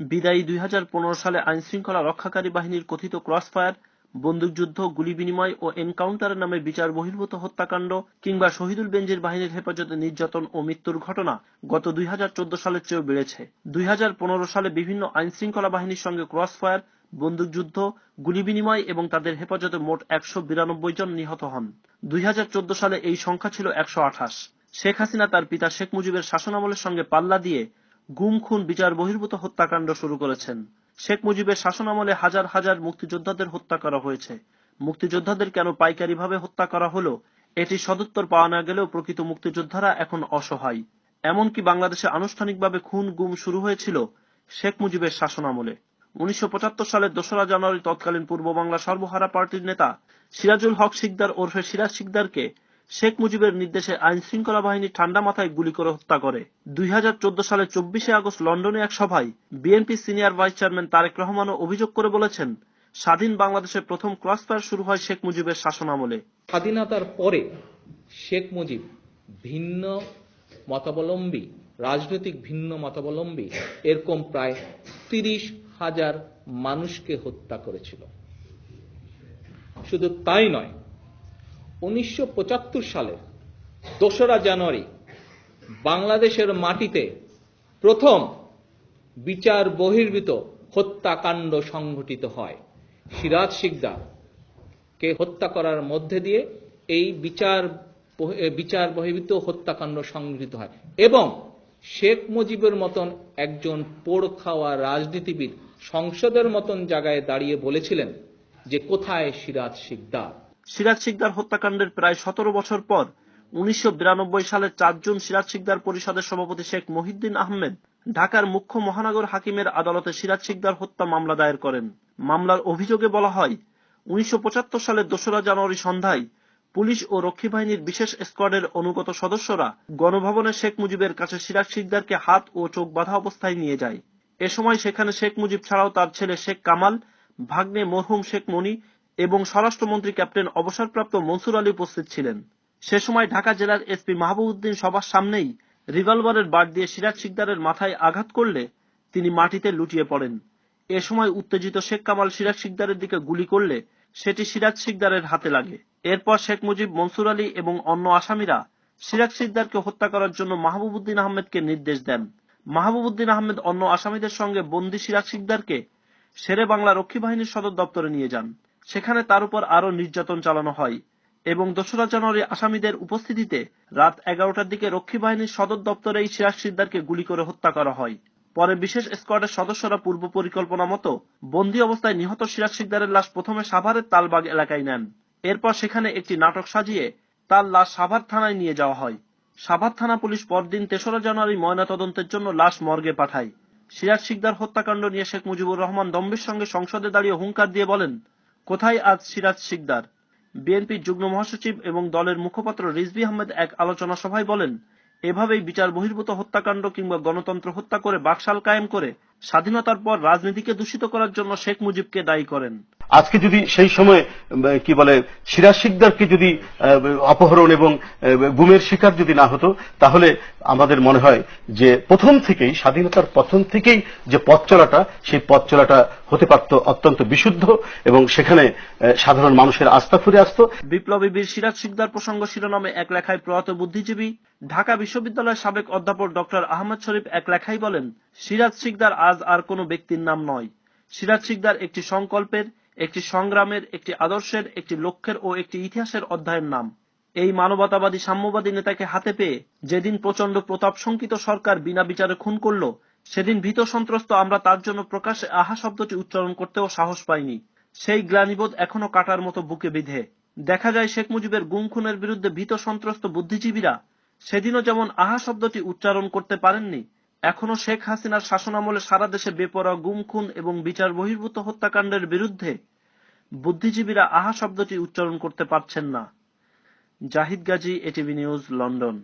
বিদায়ী দুই হাজার পনেরো সালে আইনশৃঙ্খলা রক্ষাকারী বাহিনীর কথিত ক্রসফায়ার, বন্দুকযুদ্ধ, গুলি বিনিময় ও এনকাউন্টারের নামে বিচার বহির্ভূত হত্যাকাণ্ড কিংবা শহীদুল বেঞ্জির বাহিনীর হেফাজতে নির্যাতন ও মৃত্যুর ঘটনা গত দুই সালের চেয়েও বেড়েছে। দুই সালে বিভিন্ন আইনশৃঙ্খলা বাহিনীর সঙ্গে ক্রসফায়ার, বন্দুকযুদ্ধ, গুলি বিনিময় এবং তাদের হেফাজতে মোট একশো বিরানব্বই জন নিহত হন। দুই হাজার চোদ্দ সালে এই সংখ্যা ছিল একশো আঠাশ। শেখ হাসিনা তার পিতা শেখ মুজিবের শাসনামলের সঙ্গে পাল্লা দিয়ে গুম, খুন, বিচার, বহির্ভূত হত্যাকাণ্ড শুরু করেছেন। শেখ মুজিবের শাসনামলে হাজার হাজার মুক্তিযোদ্ধাদের হত্যা করা হয়েছে। মুক্তিযোদ্ধাদের কেন পাইকারিভাবে হত্যা করা হলো, এটি সদুত্তর পাওয়া না গেলেও প্রকৃত মুক্তিযোদ্ধারা এখন অসহায়। এমনকি বাংলাদেশে আনুষ্ঠানিকভাবে খুন, গুম শুরু হয়েছিল শেখ মুজিবের শাসনামলে। উনিশশো পঁচাত্তর সালের দোসরা জানুয়ারি তৎকালীন পূর্ব বাংলা সর্বহারা পার্টির নেতা সিরাজুল হক সিকদার ওরফে সিরাজ শিকদারকে শেখ মুজিবের নির্দেশে আইন শৃঙ্খলা বাহিনী ঠান্ডা মাথায় গুলি করে হত্যা করে। দুই সালের চব্বিশে আগস্ট লন্ডনে এক সভায় BNP senior vice chairman Tarique রহমানও অভিযোগ করে বলেছেন, স্বাধীন বাংলাদেশের প্রথম ক্রসফায়ার শুরু হয় শেখ মুজিবের শাসনামলে স্বাধীনতার পরে শেখ মুজিব ভিন্ন মতাবলম্বী, রাজনৈতিক ভিন্ন মতাবলম্বী, এরকম প্রায় তিরিশ হাজার মানুষকে হত্যা করেছিল। শুধু তাই নয় উনিশশো সালের দোসরা জানুয়ারি বাংলাদেশের মাটিতে প্রথম বিচার বহির্ভূত হত্যাকাণ্ড সংঘটিত হয়। সিরাজ শিকদার কে হত্যা করার মধ্যে দিয়ে এই বিচার বিচার বহির্ভূত হত্যাকাণ্ড সংঘটিত হয় এবং শেখ মুজিবের মতন একজন পোড় খাওয়া রাজনীতিবিদ সংসদের মতন জায়গায় দাঁড়িয়ে বলেছিলেন যে কোথায় সিরাজ শিকদার? সিরাজ শিকদার হত্যাকাণ্ডের প্রায় সতেরো বছর পর, উনিশশো সালের চার জুন সিরাজ শিকদার পরিষদের সভাপতি শেখ মহিউদ্দিন আহমেদ ঢাকার মুখ্য মহানগর হাকিমের আদালতে সিরাজ শিকদার হত্যা মামলা দায়ের করেন। মামলার অভিযোগে বলা হয়, উনিশশো সালের দোসরা জানুয়ারি সন্ধ্যায় পুলিশ ও রক্ষী বাহিনীর বিশেষ স্কোয়াডের অনুগত সদস্যরা গণভবনে শেখ মুজিবের কাছে সিরাজ শিকদারকে হাত ও চোখ বাঁধা অবস্থায় নিয়ে যায়। এ সময় সেখানে শেখ মুজিব ছাড়াও তার ছেলে শেখ কামাল, ভাগ্নে মরহুম শেখ মনি এবং স্বরাষ্ট্রমন্ত্রী ক্যাপ্টেন অবসরপ্রাপ্ত মনসুর আলী উপস্থিত ছিলেন। সে সময় ঢাকা জেলার এসপি মাহবুবউদ্দিন সবার সামনেই রিভলভারের বাট দিয়ে সিরাজ শিকদারের মাথায় আঘাত করলে তিনি মাটিতে লুটিয়ে পড়েন। এ সময় উত্তেজিত শেখ কামাল সিরাজ শিকদারের দিকে গুলি করলে সেটি সিরাজ শিকদারের হাতে লাগে। এরপর শেখ মুজিব, মনসুর আলী এবং অন্য আসামিরা সিরাজ শিকদারকে হত্যা করার জন্য মাহবুবউদ্দিন আহমেদকে নির্দেশ দেন। মাহবুবউদ্দিন আহমেদ অন্য আসামিদের সঙ্গে বন্দি সিরাজ শিকদারকে শেরে বাংলা রক্ষী বাহিনীর সদর দপ্তরে নিয়ে যান। সেখানে তার উপর আরও নির্যাতন চালানো হয় এবং দোসরা জানুয়ারি আসামিদের উপস্থিতিতে রাত এগারোটার দিকে রক্ষী বাহিনীর সদর দপ্তরে এই সিরাজ শিকদারকে গুলি করে হত্যা করা হয়। পরে বিশেষ স্কোয়াডের সদস্যরা পূর্ব পরিকল্পনা মতো বন্দী অবস্থায় নিহত সিরাজ শিকদারের লাশ প্রথমে সাভারের তালবাগ এলাকায় নেন। এরপর সেখানে একটি নাটক সাজিয়ে তার লাশ সাভার থানায় নিয়ে যাওয়া হয়। সাভার থানা পুলিশ পরদিন তেসরা জানুয়ারি ময়না তদন্তের জন্য লাশ মর্গে পাঠায়। সিরাজ শিকদার হত্যাকাণ্ড নিয়ে শেখ মুজিবুর রহমান দম্বের সঙ্গে সংসদে দাঁড়িয়ে হুঙ্কার দিয়ে বলেন কোথায় আজ সিরাজ শিকদার? বিএনপির যুগ্ম মহাসচিব এবং দলের মুখপাত্র রিজভি আহমেদ এক আলোচনা সভায় বলেন, এভাবেই বিচার বহির্ভূত হত্যাকাণ্ড কিংবা গণতন্ত্র হত্যা করে বাকশাল কায়েম করে স্বাধীনতার পর রাজনীতিকে দূষিত করার জন্য শেখ মুজিবকে দায়ী করেন। আজকে যদি সেই সময় কি বলে সিরাজ শিকদারকে যদি অপহরণ এবং গুমের শিকার যদি না হতো তাহলে আমাদের মনে হয় যে প্রথম থেকেই স্বাধীনতার প্রথম থেকেই যে পথ চলাটা সেই পথ চলাটা হতে পারত অত্যন্ত বিশুদ্ধ এবং সেখানে সাধারণ মানুষের আস্থা ফিরে আসতো। বিপ্লবী বীর সিরাজ শিকদার প্রসঙ্গ শিরোনামে এক লেখায় প্রয়াত বুদ্ধিজীবী ঢাকা বিশ্ববিদ্যালয়ের সাবেক অধ্যাপক ডক্টর আহমদ শরীফ এক লেখায় বলেন সিরাজ শিকদার আজ আর কোনো ব্যক্তির নাম নয়। সিরাজ শিকদার একটি সংকল্পের, একটি সংগ্রামের, একটি আদর্শের, একটি লক্ষ্যের ও একটি ইতিহাসের অধ্যায়ের নাম। এই মানবতাবাদী সাম্যবাদী নেতাকে হাতে পেয়ে যেদিন প্রচণ্ড প্রতাপ শঙ্কিত সরকার বিনা বিচারে খুন করল, সেদিন ভীত সন্ত্রস্ত আমরা তার জন্য প্রকাশে আহা শব্দটি উচ্চারণ করতেও সাহস পাইনি। সেই গ্লানিবোধ এখনও কাটার মতো বুকে বিধে। দেখা যায় শেখ মুজিবের গুম খুনের বিরুদ্ধে ভীত সন্ত্রস্ত বুদ্ধিজীবীরা সেদিনও যেমন আহা শব্দটি উচ্চারণ করতে পারেননি এখনও শেখ হাসিনার শাসনামলে সারা দেশে বেপরা গুম খুন এবং বিচার বহির্ভূত হত্যাকাণ্ডের বিরুদ্ধে বুদ্ধিজীবীরা আহা শব্দটি উচ্চারণ করতে পারছেন না। Zahid Gazi ATV news, London.